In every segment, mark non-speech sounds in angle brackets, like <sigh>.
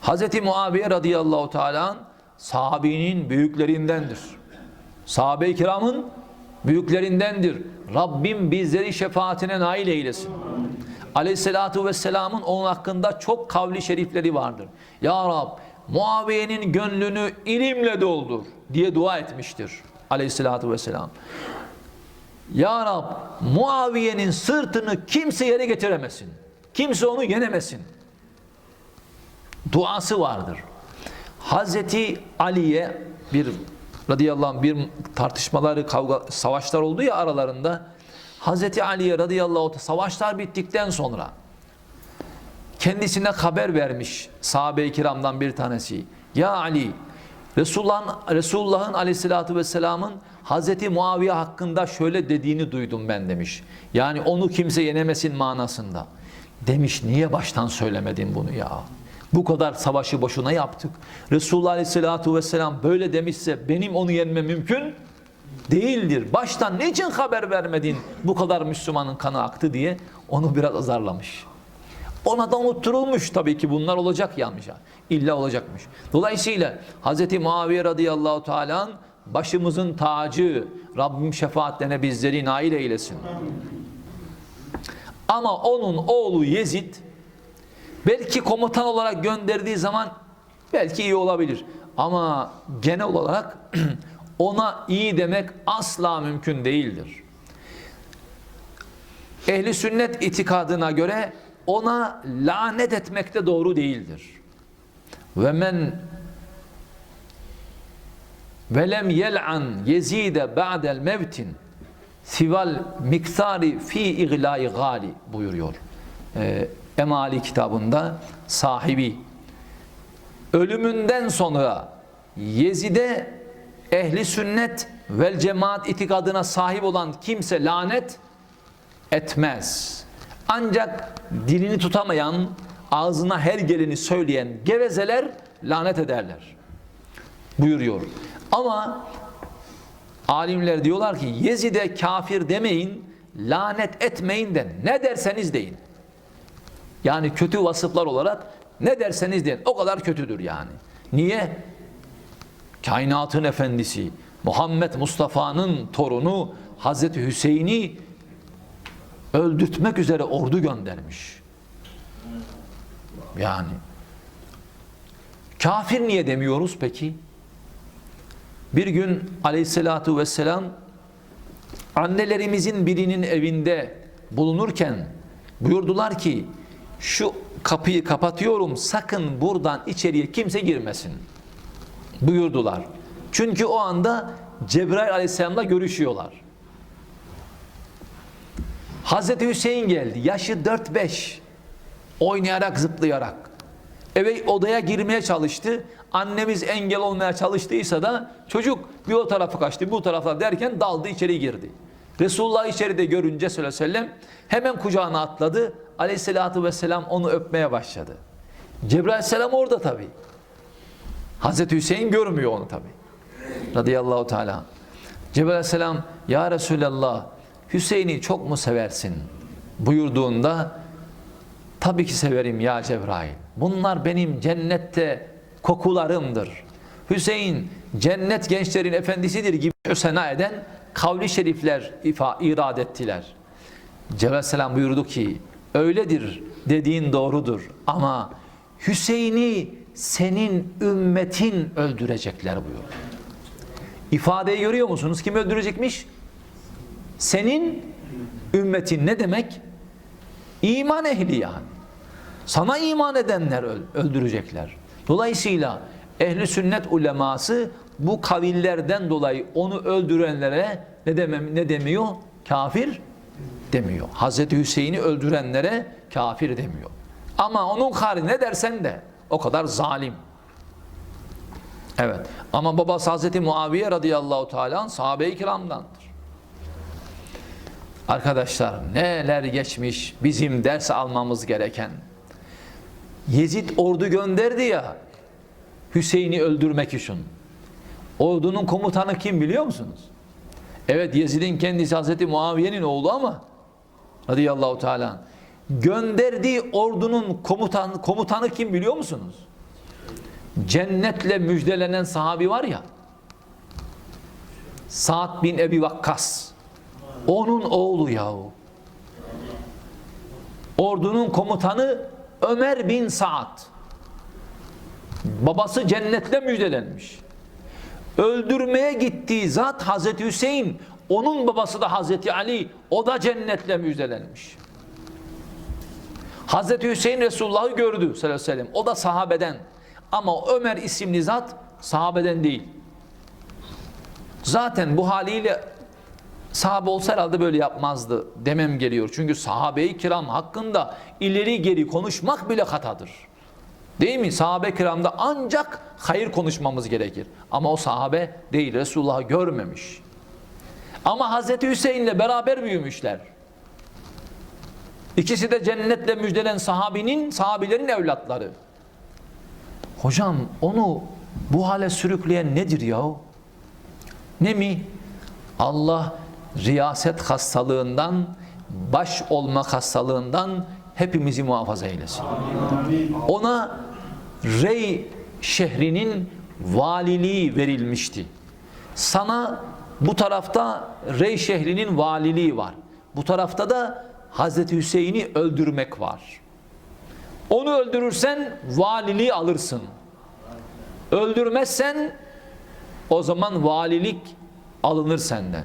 Hazreti Muaviye radıyallahu teala sahabinin büyüklerindendir. Sahabe-i kiramın büyüklerindendir. Rabbim bizleri şefaatine nail eylesin. Aleyhissalatu vesselamın onun hakkında çok kavli şerifleri vardır. Ya Rab Muaviye'nin gönlünü ilimle doldur diye dua etmiştir. Aleyhissalatu vesselam. Ya Rab Muaviye'nin sırtını kimse yere getiremesin. Kimse onu yenemesin. Duası vardır. Hazreti Ali'ye bir radıyallahu anh bir tartışmaları, kavga, savaşlar oldu ya aralarında. Hazreti Ali'ye radıyallahu anh savaşlar bittikten sonra kendisine haber vermiş sahabe-i kiramdan bir tanesi. Ya Ali, Resulullah'ın, Resulullah'ın aleyhissalatü vesselamın Hazreti Muaviye hakkında şöyle dediğini duydum ben demiş. Yani onu kimse yenemesin manasında. Demiş niye baştan söylemedin bunu ya? Bu kadar savaşı boşuna yaptık. Resulullah aleyhissalatü vesselam böyle demişse benim onu yenme mümkün değildir. Baştan niçin haber vermedin bu kadar Müslümanın kanı aktı diye onu biraz azarlamış. Ona da unutturulmuş tabii ki bunlar olacak yanlışa. İlla olacakmış. Dolayısıyla Hz. Muaviye radıyallahu teala başımızın tacı Rabbim şefaatlerine bizleri nail eylesin. Ama onun oğlu Yezid belki komutan olarak gönderdiği zaman belki iyi olabilir. Ama genel olarak <clears throat> ona iyi demek asla mümkün değildir. Ehli sünnet itikadına göre ona lanet etmek de doğru değildir. Ve men velem yel'an yezide ba'del mevtin sival miktari fi iglai gali buyuruyor. Ee, Emali kitabında sahibi ölümünden sonra Yezid'e ehli sünnet vel cemaat itikadına sahip olan kimse lanet etmez. Ancak dilini tutamayan, ağzına her geleni söyleyen gevezeler lanet ederler. Buyuruyor. Ama alimler diyorlar ki Yezid'e kafir demeyin, lanet etmeyin de ne derseniz deyin. Yani kötü vasıflar olarak ne derseniz deyin. O kadar kötüdür yani. Niye? Kainatın efendisi Muhammed Mustafa'nın torunu Hazreti Hüseyin'i öldürtmek üzere ordu göndermiş. Yani kafir niye demiyoruz peki? Bir gün aleyhissalatu vesselam annelerimizin birinin evinde bulunurken buyurdular ki şu kapıyı kapatıyorum sakın buradan içeriye kimse girmesin buyurdular. Çünkü o anda Cebrail aleyhisselamla görüşüyorlar. Hazreti Hüseyin geldi. Yaşı 4-5. Oynayarak, zıplayarak. Eve odaya girmeye çalıştı. Annemiz engel olmaya çalıştıysa da çocuk bir o tarafa kaçtı, bu tarafa derken daldı içeri girdi. Resulullah içeride görünce sallallahu aleyhi ve sellem hemen kucağına atladı. Aleyhissalatü vesselam onu öpmeye başladı. Cebrail aleyhisselam orada tabi. Hazreti Hüseyin görmüyor onu tabi. Radıyallahu teala. Cebrail aleyhisselam ya Resulallah Hüseyin'i çok mu seversin? buyurduğunda tabii ki severim ya Cebrail. Bunlar benim cennette kokularımdır. Hüseyin cennet gençlerin efendisidir gibi ösena eden kavli şerifler ifa, irad ettiler. Cebrail aleyhisselam buyurdu ki öyledir dediğin doğrudur ama Hüseyin'i senin ümmetin öldürecekler buyurdu. İfadeyi görüyor musunuz? Kim öldürecekmiş? Senin ümmetin ne demek? İman ehli yani. Sana iman edenler öldürecekler. Dolayısıyla ehli sünnet uleması bu kavillerden dolayı onu öldürenlere ne demem ne demiyor? Kafir demiyor. Hazreti Hüseyin'i öldürenlere kafir demiyor. Ama onun hali ne dersen de o kadar zalim. Evet. Ama babası Hazreti Muaviye radıyallahu teala sahabe-i kiramdandır. Arkadaşlar neler geçmiş bizim ders almamız gereken. Yezid ordu gönderdi ya Hüseyin'i öldürmek için. Ordunun komutanı kim biliyor musunuz? Evet Yezid'in kendisi Hazreti Muaviye'nin oğlu ama radıyallahu teala. Gönderdiği ordunun komutan, komutanı kim biliyor musunuz? cennetle müjdelenen sahabi var ya Sa'd bin Ebi Vakkas. Onun oğlu yahu. Ordunun komutanı Ömer bin Sa'd. Babası cennetle müjdelenmiş öldürmeye gittiği zat Hazreti Hüseyin onun babası da Hazreti Ali o da cennetle müjdelenmiş Hazreti Hüseyin Resulullah'ı gördü sallallahu aleyhi ve sellem. O da sahabeden. Ama Ömer isimli zat sahabeden değil. Zaten bu haliyle sahabe olsa herhalde böyle yapmazdı demem geliyor. Çünkü sahabe-i kiram hakkında ileri geri konuşmak bile hatadır. Değil mi? Sahabe kiramda ancak hayır konuşmamız gerekir. Ama o sahabe değil. Resulullah'ı görmemiş. Ama Hazreti Hüseyin'le beraber büyümüşler. İkisi de cennetle müjdelen sahabinin, sahabilerin evlatları. Hocam onu bu hale sürükleyen nedir ya? Ne mi? Allah riyaset hastalığından, baş olma hastalığından hepimizi muhafaza eylesin. Ona Rey şehrinin valiliği verilmişti. Sana bu tarafta Rey şehrinin valiliği var. Bu tarafta da Hazreti Hüseyin'i öldürmek var. Onu öldürürsen valiliği alırsın. Öldürmezsen o zaman valilik alınır senden.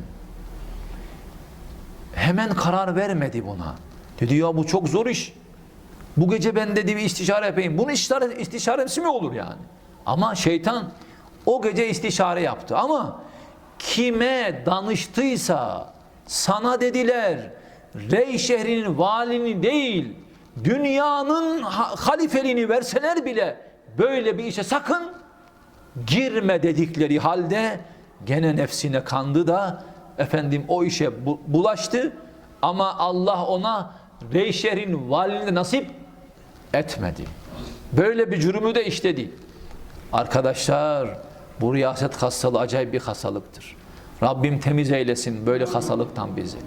Hemen karar vermedi buna. Dedi ya bu çok zor iş. Bu gece ben dedi bir istişare yapayım. Bunun istişare, istişaresi mi olur yani? Ama şeytan o gece istişare yaptı. Ama kime danıştıysa sana dediler Rey şehrinin valini değil dünyanın ha- halifeliğini verseler bile böyle bir işe sakın girme dedikleri halde gene nefsine kandı da efendim o işe bu- bulaştı ama Allah ona Rey şehrin valini nasip etmedi. Böyle bir cürümü de işledi. Arkadaşlar bu riyaset hastalığı acayip bir hastalıktır. Rabbim temiz eylesin böyle hastalıktan bizi.